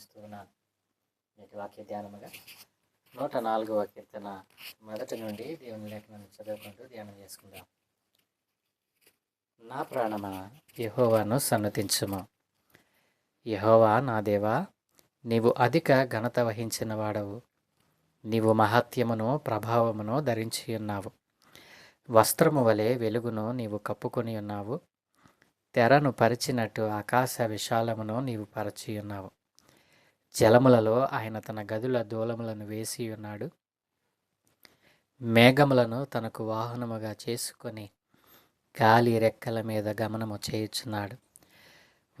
ధ్యానిస్తూ ఉన్నాను నేటి వాక్య ధ్యానముగా నూట నాలుగవ కీర్తన మొదటి నుండి దేవుని లేఖనం చదువుకుంటూ ధ్యానం చేసుకుందాం. నా ప్రాణమా యహోవాను సన్నతించుము. యహోవా నా దేవా నీవు అధిక ఘనత వహించిన వాడవు. నీవు మహత్యమును ప్రభావమును ధరించి ఉన్నావు. వస్త్రము వలె వెలుగును నీవు కప్పుకొని ఉన్నావు. తెరను పరిచినట్టు ఆకాశ విశాలమును నీవు పరచి ఉన్నావు. జలములలో ఆయన తన గదుల దూలములను వేసి ఉన్నాడు. మేఘములను తనకు వాహనముగా చేసుకొని గాలి రెక్కల మీద గమనము చేయుచున్నాడు.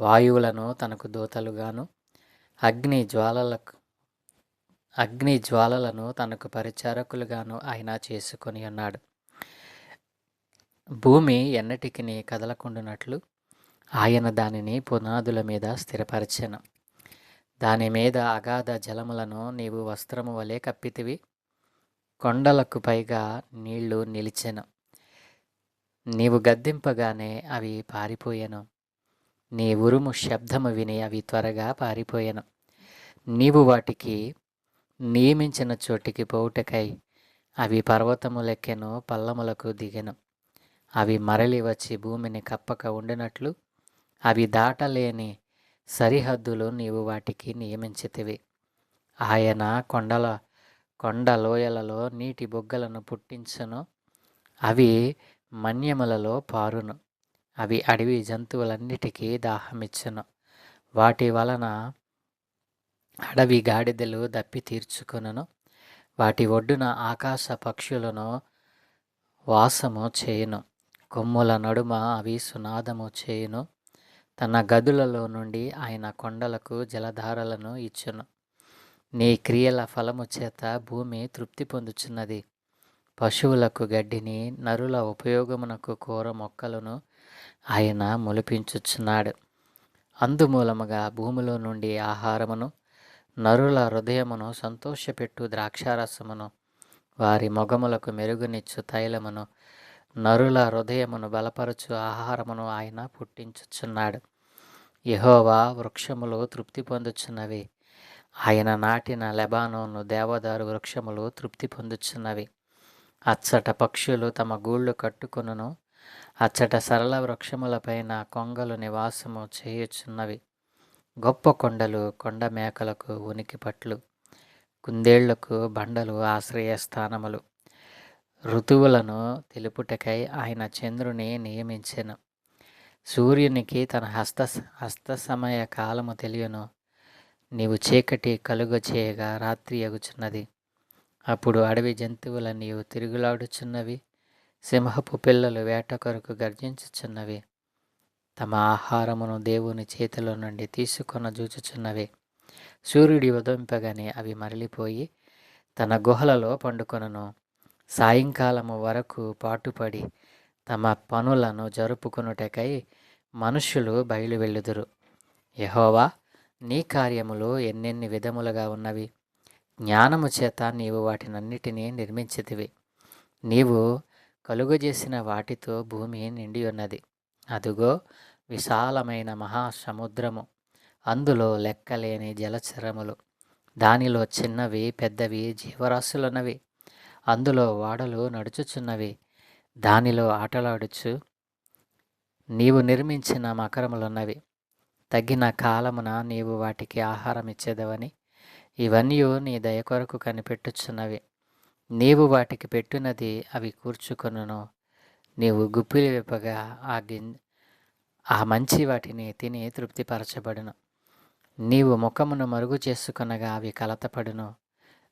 వాయువులను తనకు దూతలుగాను అగ్ని జ్వాలలకు అగ్ని జ్వాలలను తనకు పరిచారకులుగాను ఆయన చేసుకొని ఉన్నాడు. భూమి ఎన్నటికి కదలకుండునట్లు ఆయన దానిని పునాదుల మీద స్థిరపరచను. దాని మీద అగాధ జలములను నీవు వస్త్రము వలె కప్పితివి. కొండలకు పైగా నీళ్ళు నిలిచెను. నీవు గద్దింపగానే అవి పారిపోయాను. నీ ఉరుము శబ్దము విని అవి త్వరగా పారిపోయాను. నీవు వాటికి నియమించిన చోటికి పోవుటకై అవి పర్వతము లెక్కెను పల్లములకు దిగెను. అవి మరలి వచ్చి భూమిని కప్పక ఉండినట్లు అవి దాటలేని సరిహద్దులు నీవు వాటికి నియమించితివి. ఆయన కొండల కొండ లోయలలో నీటి బొగ్గలను పుట్టించును. అవి మన్యములలో పారును. అవి అడవి జంతువులన్నిటికీ దాహమిచ్చును. వాటి వలన అడవి గాడిదలు దప్పి తీర్చుకును వాటి ఒడ్డున ఆకాశ పక్షులను వాసము చేయును. కొమ్ముల నడుమ అవి సునాదము చేయును. తన గదులలో నుండి ఆయన కొండలకు జలధారలను ఇచ్చును. నీ క్రియల ఫలము చేత భూమి తృప్తి పొందుచున్నది. పశువులకు గడ్డిని నరుల ఉపయోగమునకు కూర మొక్కలను ఆయన మొలిపించుచున్నాడు. అందుమూలముగా భూమిలో నుండి ఆహారమును నరుల హృదయమును సంతోషపెట్టు ద్రాక్షారసమును వారి మొగములకు మెరుగునిచ్చు తైలమును నరుల హృదయమును బలపరచు ఆహారమును ఆయన పుట్టించుచున్నాడు. యహోవా వృక్షములు తృప్తి పొందుచున్నవి. ఆయన నాటిన లెబానోను దేవదారు వృక్షములు తృప్తి పొందుచున్నవి. అచ్చట పక్షులు తమ గూళ్ళు కట్టుకొనును. అచ్చట సరళ వృక్షములపైన కొంగలు నివాసము చేయుచున్నవి. గొప్ప కొండలు కొండ మేకలకు ఉనికి పట్లు కుందేళ్ళకు బండలు ఆశ్రయ స్థానములు ఋతువులను తెలుపుటకై ఆయన చంద్రుని నియమించెను. సూర్యునికి తన హస్త హస్త సమయ కాలము తెలియను. నీవు చీకటి కలుగ చేయగా రాత్రి ఎగుచున్నది. అప్పుడు అడవి జంతువుల నీవు తిరుగులాడుచున్నవి. సింహపు పిల్లలు వేట కొరకు గర్జించుచున్నవి. తమ ఆహారమును దేవుని చేతిలో నుండి తీసుకొన జూచుచున్నవి. సూర్యుడి ఉదంపగానే అవి మరలిపోయి తన గుహలలో పండుకొనను. సాయంకాలము వరకు పాటుపడి తమ పనులను జరుపుకొనుటకై మనుష్యులు బయలు వెళ్ళుదురు యహోవా నీ కార్యములు ఎన్నెన్ని విధములుగా ఉన్నవి? జ్ఞానము చేత నీవు వాటినన్నిటినీ నిర్మించితివి. నీవు కలుగజేసిన వాటితో భూమి నిండి ఉన్నది. అదుగో విశాలమైన మహాసముద్రము. అందులో లెక్కలేని జలచరములు. దానిలో చిన్నవి పెద్దవి జీవరాశులున్నవి. అందులో వాడలు నడుచుచున్నవి. దానిలో ఆటలాడుచు నీవు నిర్మించిన మకరములున్నవి. తగిన కాలమున నీవు వాటికి ఆహారం ఇచ్చేదవని ఇవన్నీ నీ దయ కొరకు కనిపెట్టుచున్నవి. నీవు వాటికి పెట్టినది అవి కూర్చుకొనును. నీవు గుప్పిలి విప్పగా ఆ గిం ఆ మంచి వాటిని తిని తృప్తిపరచబడును. నీవు ముఖమును మరుగు చేసుకొనగా అవి కలతపడును.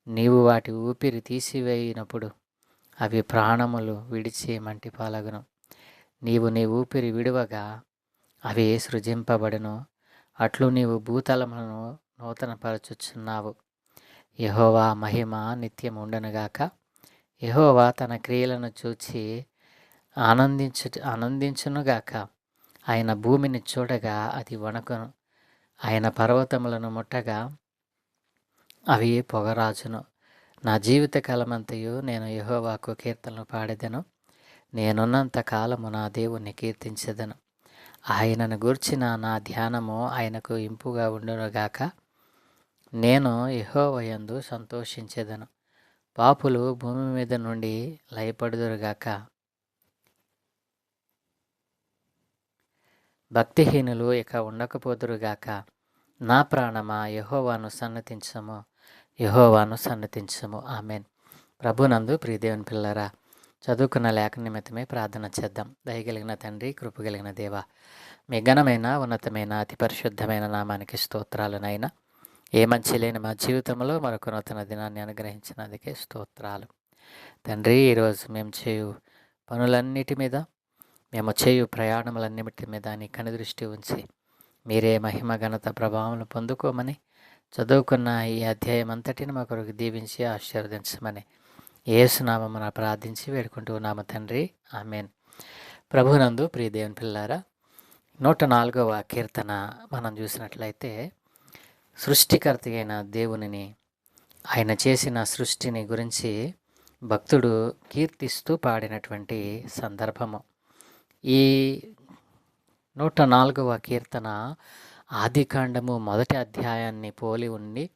నీవు వాటి ఊపిరి తీసివేయినప్పుడు అవి ప్రాణములు విడిచి మంటిపాలగును నీవు నీ ఊపిరి విడువగా అవి సృజింపబడును. అట్లు నీవు భూతలములను నూతనపరచుచున్నావు. యహోవా మహిమ నిత్యం ఉండనుగాక యహోవా తన క్రియలను చూచి ఆనందించు ఆనందించునుగాక ఆయన భూమిని చూడగా అది వణకును. ఆయన పర్వతములను ముట్టగా అవి పొగరాజును. నా జీవిత కాలమంతయు నేను యహోవాకు కీర్తనలు పాడేదను. నేనున్నంత కాలము నా దేవుణ్ణి కీర్తించెదను. ఆయనను గూర్చిన నా ధ్యానము ఆయనకు ఇంపుగా ఉండునుగాక. నేను యహోవయందు సంతోషించేదను. పాపులు భూమి మీద నుండి లయపడుదురుగాక. భక్తిహీనులు ఇక ఉండకపోదురుగాక. నా ప్రాణమా యహోవాను సన్నతించము యహోవాను సన్నతించము. ఆమెన్. ప్రభునందు ప్రియదేవుని పిల్లరా చదువుకున్న లేఖ నిమిత్తమే ప్రార్థన చేద్దాం. దయగలిగిన తండ్రి కృపగలిగిన దేవ మీ ఘనమైన ఉన్నతమైన అతి పరిశుద్ధమైన నామానికి స్తోత్రాలనైనా ఏ మంచి లేని మా జీవితంలో మరొక నూతన దినాన్ని అనుగ్రహించినందుకే స్తోత్రాలు. తండ్రి ఈరోజు మేము చేయు పనులన్నిటి మీద మేము చేయు ప్రయాణములన్నిటి మీద నీ కనుదృష్టి ఉంచి మీరే మహిమ ఘనత ప్రభావం పొందుకోమని చదువుకున్న ఈ అధ్యాయం అంతటిని మా కొరకు దీవించి ఆశీర్వదించమని ఏసునామమున ప్రార్థించి వేడుకుంటూ ఉన్నాము తండ్రి. ఆమెన్. ప్రభునందు ప్రియదేవుని పిల్లారా నూట నాలుగవ కీర్తన మనం చూసినట్లయితే సృష్టికర్త అయిన దేవునిని ఆయన చేసిన సృష్టిని గురించి భక్తుడు కీర్తిస్తూ పాడినటువంటి సందర్భము. ఈ నూట నాలుగవ కీర్తన ఆదికాండము మొదటి అధ్యాయాన్ని పోలి ఉండి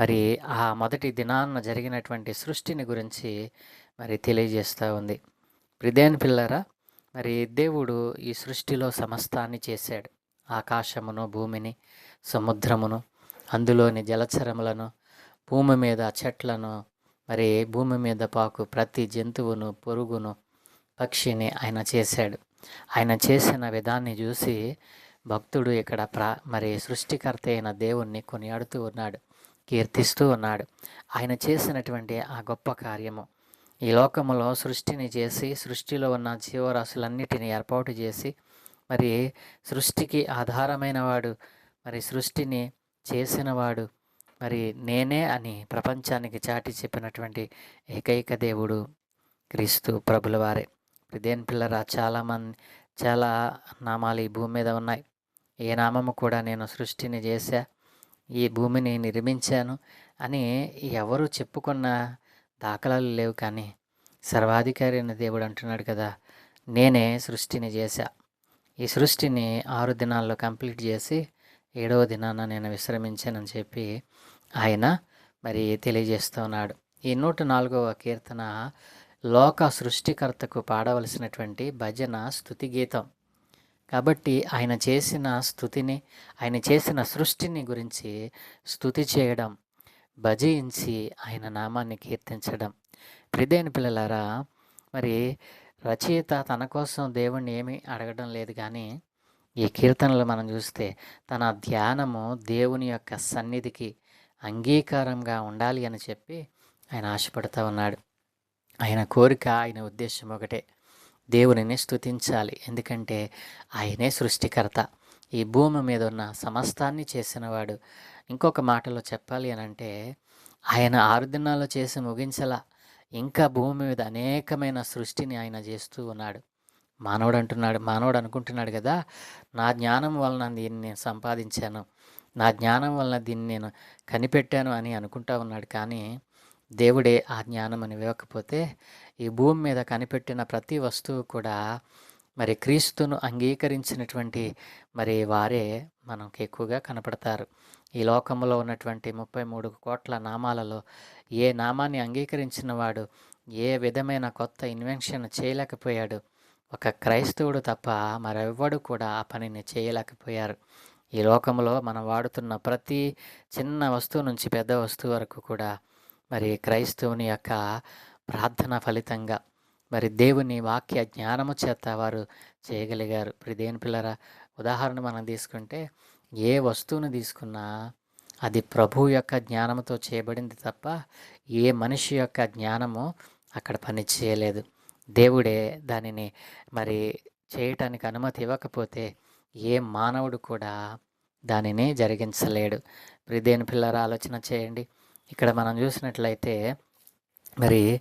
మరి ఆ మొదటి దినాన్న జరిగినటువంటి సృష్టిని గురించి మరి తెలియజేస్తూ ఉంది. ప్రిదేన్ పిల్లరా మరి దేవుడు ఈ సృష్టిలో సమస్తాన్ని చేశాడు. ఆకాశమును భూమిని సముద్రమును అందులోని జలచరములను భూమి మీద చెట్లను మరి భూమి మీద పాకు ప్రతి జంతువును పొరుగును పక్షిని ఆయన చేశాడు. ఆయన చేసిన విధాన్ని చూసి భక్తుడు ఇక్కడ ప్రా మరి సృష్టికర్త అయిన దేవుణ్ణి కొనియాడుతూ ఉన్నాడు కీర్తిస్తూ ఉన్నాడు. ఆయన చేసినటువంటి ఆ గొప్ప కార్యము ఈ లోకములో సృష్టిని చేసి సృష్టిలో ఉన్న జీవరాశులన్నిటిని ఏర్పాటు చేసి మరి సృష్టికి ఆధారమైన వాడు మరి సృష్టిని చేసినవాడు మరి నేనే అని ప్రపంచానికి చాటి చెప్పినటువంటి ఏకైక దేవుడు క్రీస్తు ప్రభులవారే ఇప్పుడు దేని పిల్లరా? చాలామంది చాలా నామాలు ఈ భూమి మీద ఉన్నాయి. ఏ నామము కూడా నేను సృష్టిని చేశా ఈ భూమిని నిర్మించాను అని ఎవరు చెప్పుకున్న దాఖలాలు లేవు కానీ సర్వాధికారి అయిన దేవుడు అంటున్నాడు కదా నేనే సృష్టిని చేశా. ఈ సృష్టిని ఆరు దినాల్లో కంప్లీట్ చేసి ఏడవ దినాన నేను విశ్రమించానని చెప్పి ఆయన మరి తెలియజేస్తూ ఉన్నాడు ఈ నూట నాలుగవ కీర్తన లోక సృష్టికర్తకు పాడవలసినటువంటి భజన స్థుతి గీతం. కాబట్టి ఆయన చేసిన స్థుతిని ఆయన చేసిన సృష్టిని గురించి స్థుతి చేయడం భజించి ఆయన నామాన్ని కీర్తించడం. ప్రిదేని పిల్లలారా మరి రచయిత తన కోసం దేవుణ్ణి ఏమీ అడగడం లేదు కానీ ఈ కీర్తనలు మనం చూస్తే తన ధ్యానము దేవుని యొక్క సన్నిధికి అంగీకారంగా ఉండాలి అని చెప్పి ఆయన ఆశపడుతూ ఉన్నాడు. ఆయన కోరిక ఆయన ఉద్దేశం ఒకటే. దేవునిని స్తుతించాలి. ఎందుకంటే ఆయనే సృష్టికర్త. ఈ భూమి మీద ఉన్న సమస్తాన్ని చేసినవాడు. ఇంకొక మాటలో చెప్పాలి అని అంటే ఆయన ఆరు దినాల్లో చేసి ముగించలా ఇంకా భూమి మీద అనేకమైన సృష్టిని ఆయన చేస్తూ ఉన్నాడు. మానవుడు అంటున్నాడు మానవుడు అనుకుంటున్నాడు కదా నా జ్ఞానం వలన దీన్ని నేను సంపాదించాను. నా జ్ఞానం వలన దీన్ని నేను కనిపెట్టాను అని అనుకుంటా ఉన్నాడు. కానీ దేవుడే ఆ జ్ఞానం అని ఇవ్వకపోతే ఈ భూమి మీద కనిపెట్టిన ప్రతి వస్తువు కూడా మరి క్రీస్తును అంగీకరించినటువంటి మరి వారే మనకు ఎక్కువగా కనపడతారు. ఈ లోకంలో ఉన్నటువంటి ముప్పై మూడు కోట్ల నామాలలో ఏ నామాన్ని అంగీకరించిన వాడు ఏ విధమైన కొత్త ఇన్వెన్షన్ చేయలేకపోయాడు ఒక క్రైస్తవుడు తప్ప మరెవ్వడు కూడా ఆ పనిని చేయలేకపోయారు. ఈ లోకంలో మనం వాడుతున్న ప్రతి చిన్న వస్తువు నుంచి పెద్ద వస్తువు వరకు కూడా మరి క్రైస్తవుని యొక్క ప్రార్థన ఫలితంగా మరి దేవుని వాక్య జ్ఞానము చేత వారు చేయగలిగారు. ఇప్పుడు దేని పిల్లరా ఉదాహరణ మనం తీసుకుంటే ఏ వస్తువును తీసుకున్నా అది ప్రభు యొక్క జ్ఞానంతో చేయబడింది తప్ప ఏ మనిషి యొక్క జ్ఞానము అక్కడ పని చేయలేదు. దేవుడే దానిని మరి చేయటానికి అనుమతి ఇవ్వకపోతే ఏ మానవుడు కూడా దానిని జరిగించలేడు. ఇప్పుడు దేని పిల్లరా ఆలోచన చేయండి. ఇక్కడ మనం చూసినట్లయితే మరి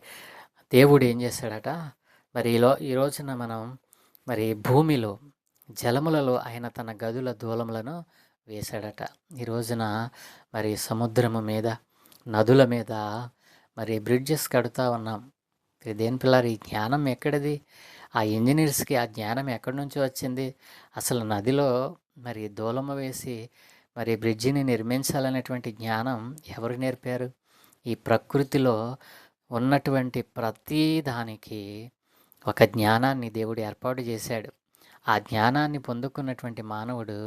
దేవుడు ఏం చేశాడట మరి ఈలో ఈ రోజున మనం మరి భూమిలో జలములలో ఆయన తన గదుల దూలములను వేశాడట. ఈ రోజున మరి సముద్రము మీద నదుల మీద మరి బ్రిడ్జెస్ కడుతూ ఉన్నాం. ఇది దేని పిల్లలు ఈ జ్ఞానం ఎక్కడిది? ఆ ఇంజనీర్స్కి ఆ జ్ఞానం ఎక్కడి నుంచి వచ్చింది? అసలు నదిలో మరి దూలము వేసి మరి బ్రిడ్జిని నిర్మించాలనేటువంటి జ్ఞానం ఎవరు నేర్పారు? ఈ ప్రకృతిలో ఉన్నటువంటి ప్రతి దానికి ఒక జ్ఞానాన్ని దేవుడు ఏర్పాటు చేశాడు. ఆ జ్ఞానాన్ని పొందుకున్నటువంటి మానవుడు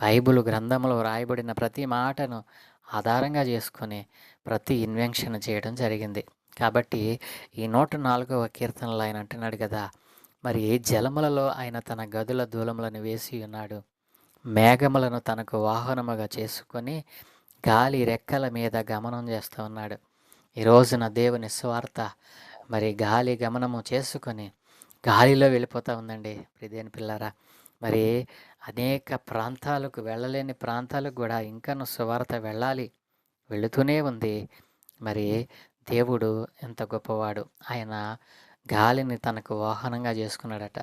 బైబుల్ గ్రంథంలో రాయబడిన ప్రతి మాటను ఆధారంగా చేసుకొని ప్రతి ఇన్వెన్షన్ చేయడం జరిగింది. కాబట్టి ఈ నూట నాలుగవ కీర్తనలో ఆయన అంటున్నాడు కదా మరి జలములలో ఆయన తన గదుల దూలములను వేసి ఉన్నాడు? మేఘములను తనకు వాహనముగా చేసుకొని గాలి రెక్కల మీద గమనం చేస్తూ ఉన్నాడు. ఈ రోజున దేవుని స్వార్థ మరి గాలి గమనము చేసుకొని గాలిలో వెళ్ళిపోతూ ఉందండి. ప్రిదేని పిల్లరా మరి అనేక ప్రాంతాలకు వెళ్ళలేని ప్రాంతాలకు కూడా ఇంకను సువార్త వెళ్ళాలి వెళుతూనే ఉంది. మరి దేవుడు ఎంత గొప్పవాడు. ఆయన గాలిని తనకు వాహనంగా చేసుకున్నాడట.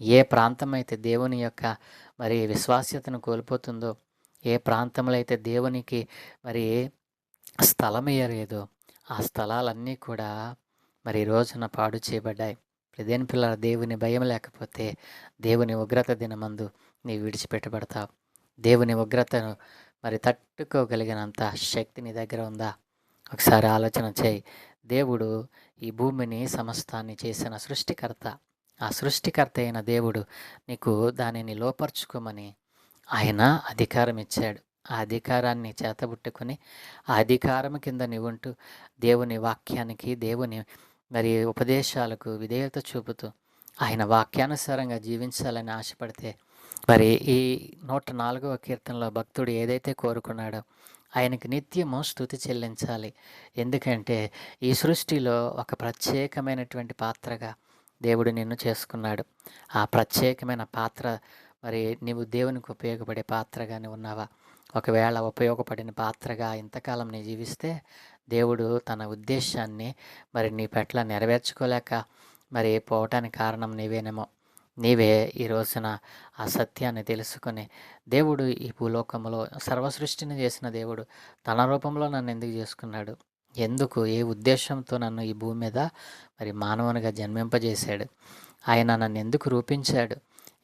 ఏ ప్రాంతం అయితే దేవుని యొక్క మరి విశ్వాస్యతను కోల్పోతుందో ఏ ప్రాంతంలో అయితే దేవునికి మరి స్థలం ఇయ్యలేదో ఆ స్థలాలన్నీ కూడా మరి రోజున పాడు చేయబడ్డాయి. ప్రదేని పిల్లల దేవుని భయం లేకపోతే దేవుని ఉగ్రత దినమందు నీ విడిచిపెట్టబడతావు. దేవుని ఉగ్రతను మరి తట్టుకోగలిగినంత శక్తి నీ దగ్గర ఉందా? ఒకసారి ఆలోచన చేయి. దేవుడు ఈ భూమిని సమస్తాన్ని చేసిన సృష్టికర్త. ఆ సృష్టికర్త అయిన దేవుడు నీకు దానిని లోపరుచుకోమని ఆయన అధికారం ఇచ్చాడు. ఆ అధికారాన్ని చేతబుట్టుకొని ఆ అధికారం కింద నీవుంటూ దేవుని వాక్యానికి దేవుని మరి ఉపదేశాలకు విధేయత చూపుతూ ఆయన వాక్యానుసారంగా జీవించాలని ఆశపడితే మరి ఈ నూట నాలుగవ కీర్తనలో భక్తుడు ఏదైతే కోరుకున్నాడో ఆయనకి నిత్యము స్థుతి చెల్లించాలి. ఎందుకంటే ఈ సృష్టిలో ఒక ప్రత్యేకమైనటువంటి పాత్రగా దేవుడు నిన్ను చేసుకున్నాడు. ఆ ప్రత్యేకమైన పాత్ర మరి నీవు దేవునికి ఉపయోగపడే పాత్రగానే ఉన్నావా? ఒకవేళ ఉపయోగపడిన పాత్రగా ఇంతకాలం నీ జీవిస్తే దేవుడు తన ఉద్దేశాన్ని మరి నీ పట్ల నెరవేర్చుకోలేక మరి పోవటానికి కారణం నీవేనేమో. నీవే ఈ రోజున ఆ సత్యాన్ని తెలుసుకొని దేవుడు ఈ భూలోకంలో సర్వసృష్టిని చేసిన దేవుడు తన రూపంలో నన్ను ఎందుకు చేసుకున్నాడు? ఎందుకు? ఏ ఉద్దేశంతో నన్ను ఈ భూమి మీద మరి మానవునిగా జన్మింపజేశాడు? ఆయన నన్ను ఎందుకు రూపించాడు?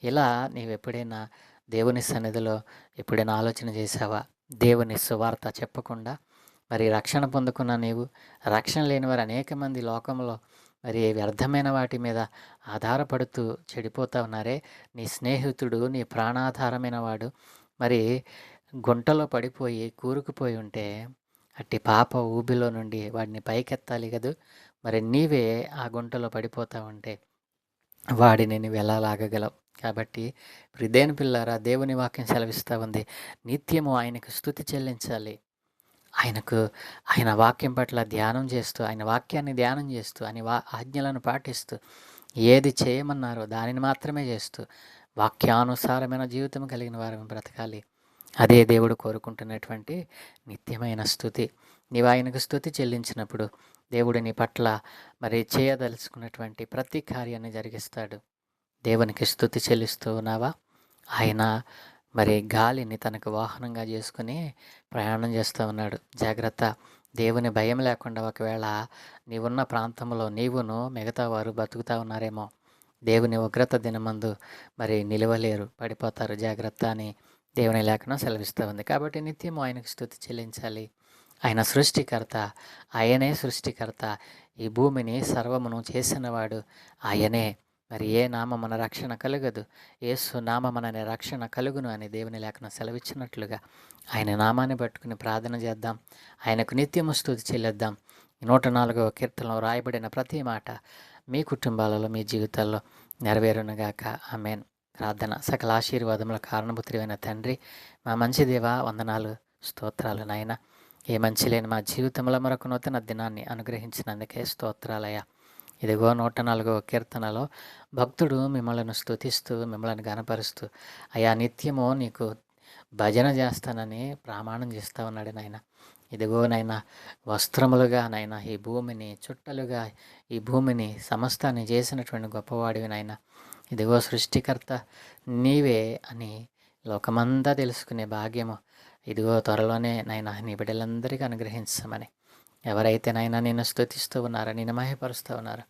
ఇలా నీవు ఎప్పుడైనా దేవుని సన్నిధిలో ఎప్పుడైనా ఆలోచన చేసావా దేవుని సువార్త చెప్పకుండా మరి రక్షణ పొందుకున్న నీవు రక్షణ లేని వారు అనేక మంది లోకంలో మరి వ్యర్థమైన వాటి మీద ఆధారపడుతూ చెడిపోతా ఉన్నారే. నీ స్నేహితుడు నీ ప్రాణాధారమైన వాడు మరి గుంటలో పడిపోయి కూరుకుపోయి ఉంటే అట్టి పాప ఊబిలో నుండి వాడిని పైకెత్తాలి కదూ. మరి నీవే ఆ గుంటలో పడిపోతా ఉంటే వాడిని నువ్వు ఎలా లాగగలవు? కాబట్టి హృదయన పిల్లారా దేవుని వాక్యం సెలవిస్తూ ఉంది. నిత్యము ఆయనకు స్థుతి చెల్లించాలి. ఆయనకు ఆయన వాక్యం పట్ల ధ్యానం చేస్తూ ఆయన వాక్యాన్ని ధ్యానం చేస్తూ ఆయన వా ఆజ్ఞలను పాటిస్తూ ఏది చేయమన్నారో దానిని మాత్రమే చేస్తూ వాక్యానుసారమైన జీవితం కలిగిన వారు బ్రతకాలి. అదే దేవుడు కోరుకుంటున్నటువంటి నిత్యమైన స్థుతి. నీవు ఆయనకు స్థుతి చెల్లించినప్పుడు దేవుడు నీ పట్ల మరి చేయదలుచుకున్నటువంటి ప్రతి కార్యాన్ని జరిగిస్తాడు. దేవునికి స్థుతి చెల్లిస్తూ ఉన్నావా? ఆయన మరి గాలిని తనకు వాహనంగా చేసుకుని ప్రయాణం చేస్తూ ఉన్నాడు. జాగ్రత్త. దేవుని భయం లేకుండా ఒకవేళ నీవున్న ప్రాంతంలో నీవును మిగతా వారు బతుకుతా ఉన్నారేమో. దేవుని ఉగ్రత దినమందు మరి నిలవలేరు పడిపోతారు. జాగ్రత్త అని దేవుని లేఖనం సెలవిస్తూ ఉంది. కాబట్టి నిత్యము ఆయనకు స్థుతి చెల్లించాలి. ఆయన సృష్టికర్త ఆయనే సృష్టికర్త. ఈ భూమిని సర్వమును చేసినవాడు ఆయనే. మరి ఏ నామ మన రక్షణ కలగదు. ఏసు నామ మన రక్షణ కలుగును అని దేవుని లేఖన సెలవిచ్చినట్లుగా ఆయన నామాన్ని పట్టుకుని ప్రార్థన చేద్దాం. ఆయనకు నిత్యము స్థుతి చెల్లిద్దాం. నూట నాలుగవ కీర్తనలో రాయబడిన ప్రతి మాట మీ కుటుంబాలలో మీ జీవితాల్లో నెరవేరునుగాక. ఆమెన్. ప్రార్థన సకల ఆశీర్వాదముల కారణపుత్రివైన తండ్రి మా మంచి దేవ వందనాలు స్తోత్రాలు నాయన. ఏ మంచి లేని మా జీవితంలో మరొక నూతన దినాన్ని అనుగ్రహించినందుకే స్తోత్రాలయ ఇదిగో నూట నాలుగో కీర్తనలో భక్తుడు మిమ్మల్ని స్తుతిస్తూ మిమ్మల్ని గనపరుస్తూ అయా నిత్యము నీకు భజన చేస్తానని ప్రమాణం చేస్తూ ఉన్నాడు నాయన. ఇదిగో నాయన వస్త్రములుగా నాయన ఈ భూమిని చుట్టలుగా ఈ భూమిని సమస్తాన్ని చేసినటువంటి గొప్పవాడివి నాయన. ఇదిగో సృష్టికర్త నీవే అని లోకమంతా తెలుసుకునే భాగ్యము. ఇదిగో త్వరలోనే నాయన నీ బిడ్డలందరికీ అనుగ్రహించమని. ఎవరైతే నైనా నేను స్తుతిస్తూ ఉన్నారో నేను మహిపరుస్తూ ఉన్నారో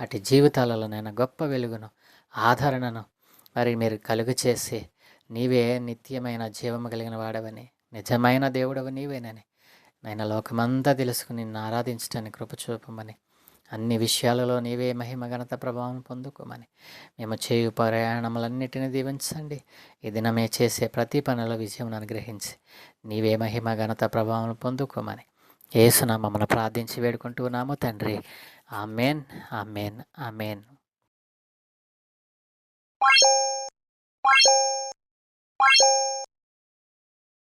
అటు జీవితాలలో నైనా గొప్ప వెలుగును ఆదరణను మరి మీరు కలుగు చేసి నీవే నిత్యమైన జీవము కలిగిన వాడవని నిజమైన దేవుడవు నీవేనని నైనా లోకమంతా తెలుసుకుని నిన్ను ఆరాధించడానికి కృప చూపమని అన్ని విషయాలలో నీవే మహిమ ఘనత ప్రభావం పొందుకోమని. మేము చేయు ప్రయాణములన్నిటిని దీవించండి. ఈ దినమే చేసే ప్రతి పనిలో విజయం అనుగ్రహించి నీవే మహిమ ఘనత ప్రభావం పొందుకోమని. ఏసునామమును ప్రార్థించి వేడుకుంటున్నాము తండ్రి. Amen amen amen. Thank you.